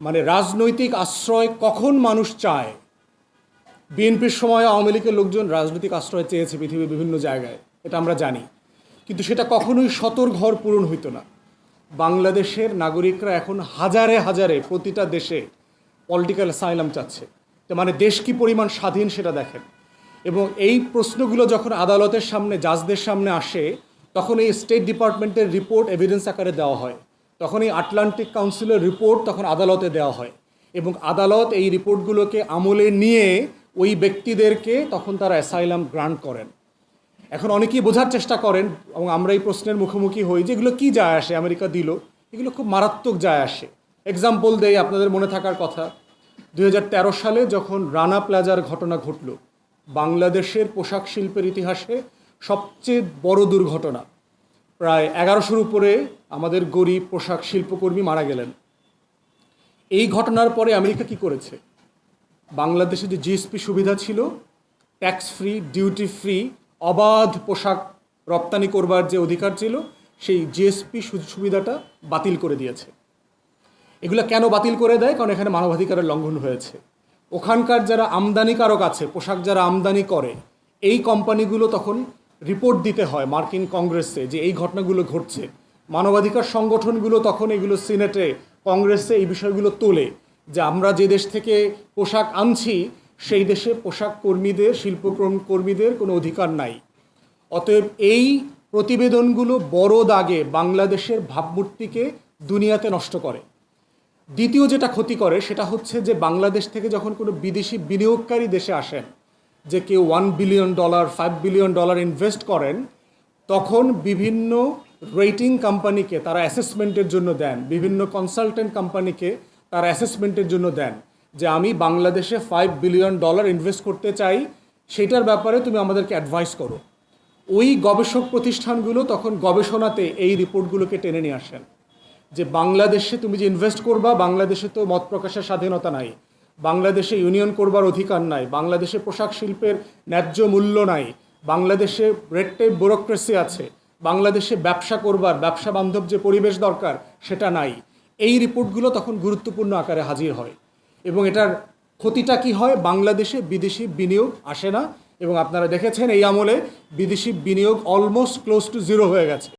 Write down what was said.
মানে রাজনৈতিক আশ্রয় কখন মানুষ চায়? বিএনপির সময় আওয়ামী লীগের লোকজন রাজনৈতিক আশ্রয় চেয়েছে পৃথিবীর বিভিন্ন জায়গায়, এটা আমরা জানি। কিন্তু সেটা কখনোই শতর ঘর পূরণ হইতো না। বাংলাদেশের নাগরিকরা এখন হাজারে হাজারে প্রতিটা দেশে পলিটিক্যাল সাইলাম চাচ্ছে। মানে দেশ কি পরিমাণ স্বাধীন সেটা দেখেন। এবং এই প্রশ্নগুলো যখন আদালতের সামনে, জাজদের সামনে আসে, তখন এই স্টেট ডিপার্টমেন্টের রিপোর্ট এভিডেন্স আকারে দেওয়া হয়। তখন এই আটলান্টিক কাউন্সিলের রিপোর্ট তখন আদালতে দেওয়া হয় এবং আদালত এই রিপোর্টগুলোকে আমলে নিয়ে ওই ব্যক্তিদেরকে তখন তারা অ্যাসাইলাম গ্রান্ট করেন। এখন অনেকেই বোঝার চেষ্টা করেন এবং আমরা এই প্রশ্নের মুখোমুখি হই যে এগুলো কী যায় আসে? আমেরিকা দিল। এগুলো খুব মারাত্মক যায় আসে। এক্সাম্পল দেই আপনাদের মনে থাকার কথা। দু হাজার তেরো সালে যখন রানা প্লাজার ঘটনা ঘটল, বাংলাদেশের পোশাক শিল্পের ইতিহাসে সবচেয়ে বড় দুর্ঘটনা। প্রায় এগারোশোর উপরে আমাদের গরিব পোশাক শিল্পকর্মী মারা গেলেন। এই ঘটনার পরে আমেরিকা কি করেছে? বাংলাদেশে যে জিএসপি সুবিধা ছিল ট্যাক্স ফ্রি ডিউটি ফ্রি অবাধ পোশাক রপ্তানি করবার যে অধিকার ছিল, সেই জিএসপি সুবিধাটা বাতিল করে দিয়েছে। এগুলো কেন বাতিল করে দেয়? কারণ এখানে মানবাধিকারের লঙ্ঘন হয়েছে। ওখানকার যারা আমদানিকারক আছে, পোশাক যারা আমদানি করে, এই কোম্পানিগুলো তখন রিপোর্ট দিতে হয় মার্কিন কংগ্রেসে যে এই ঘটনাগুলো ঘটছে। মানবাধিকার সংগঠনগুলো তখন এগুলো সিনেটে, কংগ্রেসে এই বিষয়গুলো তোলে যে আমরা যে দেশ থেকে পোশাক আনছি, সেই দেশে পোশাক কর্মীদের, শিল্পকর্ম কর্মীদের কোনো অধিকার নাই। অতএব এই প্রতিবেদনগুলো বড় দাগে বাংলাদেশের ভাবমূর্তিকে দুনিয়াতে নষ্ট করে। দ্বিতীয় যেটা ক্ষতি করে সেটা হচ্ছে যে বাংলাদেশ থেকে যখন কোনো বিদেশি বিনিয়োগকারী দেশে আসেন যে কেউ one billion dollar five billion dollar invest করেন, তখন বিভিন্ন রেটিং কোম্পানিকে তারা অ্যাসেসমেন্টের জন্য দেন। বিভিন্ন কনসালটেন্ট কোম্পানিকে তারা অ্যাসেসমেন্টের জন্য দেন যে আমি বাংলাদেশে ফাইভ বিলিয়ন ডলার ইনভেস্ট করতে চাই, সেটার ব্যাপারে তুমি আমাদেরকে অ্যাডভাইস করো। ওই গবেষক প্রতিষ্ঠানগুলো তখন গবেষণাতে এই রিপোর্টগুলোকে টেনে নিয়ে আসেন যে বাংলাদেশে তুমি যে ইনভেস্ট করবা, বাংলাদেশে তো মত প্রকাশের স্বাধীনতা নাই। বাংলাদেশে ইউনিয়ন করবার অধিকার নাই, বাংলাদেশে পোশাক শিল্পের ন্যায্য মূল্য নাই, বাংলাদেশে রেড টেপ ব্যুরোক্রেসি আছে, বাংলাদেশে ব্যবসা করবার, ব্যবসা বান্ধব যে পরিবেশ দরকার, সেটা নাই। এই রিপোর্টগুলো তখন গুরুত্বপূর্ণ আকারে হাজির হয়। এবং এটার ক্ষতিটা কি হয়? বাংলাদেশে বিদেশি বিনিয়োগ আসে না। এবং আপনারা দেখেছেন এই আমলে বিদেশি বিনিয়োগ অলমোস্ট ক্লোজ টু জিরো হয়ে গেছে।